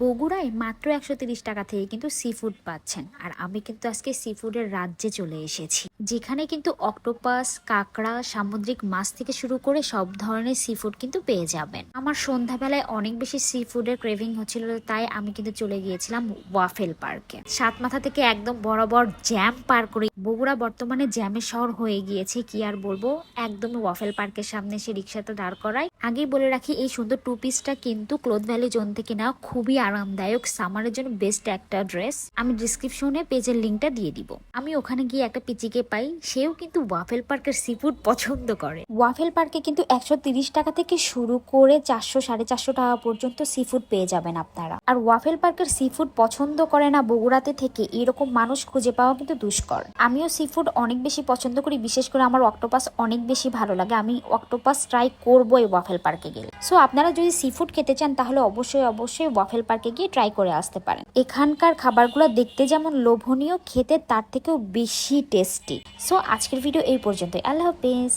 বগুড়ায় মাত্র একশো তিরিশ টাকা থেকে কিন্তু সি ফুড পাচ্ছেন। আর আমি কিন্তু আজকে সি ফুডের রাজ্যে চলে এসেছি। যেখানে কিন্তু অক্টোপাস কাঁকড়া, সামুদ্রিক মাছ থেকে শুরু করে সব ধরনের সি ফুড কিন্তু পেয়ে যাবেন। আমার সন্ধ্যাবেলায় অনেক বেশি সি ফুডের ক্রেভিং হচ্ছিল, তাই আমি কিন্তু চলে গিয়েছিলাম ওয়াফেল পার্কে। সাত মাথা থেকে একদম বরাবর জ্যাম পার করে বগুড়া বর্তমানে জ্যামের শহর হয়ে গিয়েছে, কি আর বলব? একদম ওয়াফেল পার্কের সামনে সে রিক্সাটা দাঁড় করায় আগেই বলে রাখি, এই সুন্দর টু পিসটা কিন্তু ক্লোথ ভ্যালি জোন থেকে নেওয়া খুবই আরামদায়ক সামারের জন্য বেস্ট একটা ড্রেস আমি ডিসক্রিপশনে পেজের লিঙ্কটা দিয়ে দিব। আমি ওখানে গিয়ে একটা পিচিকে পাই, সেও কিন্তু ওয়াফেল পার্কের সি ফুড পছন্দ করে। ওয়াফেল পার্কে কিন্তু একশো টাকা থেকে শুরু করে চারশো, সাড়ে চারশো টাকা পর্যন্ত সি ফুড পেয়ে যাবেন আপনারা। আর ওয়াফেল পার্কের সি ফুড পছন্দ করে না বগুড়াতে থেকে, এরকম মানুষ খুঁজে পাওয়া কিন্তু দুষ্কর। আমিও সি ফুড অনেক বেশি পছন্দ করি, বিশেষ করে আমার অক্টোপাস অনেক বেশি ভালো লাগে। আমি অক্টোপাস ট্রাই করব এই ওয়াফেল পার্কে গেলে। সো আপনারা যদি সি ফুড খেতে চান, তাহলে অবশ্যই অবশ্যই ওয়াফেল পার্কে গিয়ে ট্রাই করে আসতে পারেন। এখানকার খাবারগুলো দেখতে যেমন লোভনীয়, খেতে তার থেকেও বেশি টেস্টি সো আজকের ভিডিও এই পর্যন্ত আল্লাহ হাফেজ।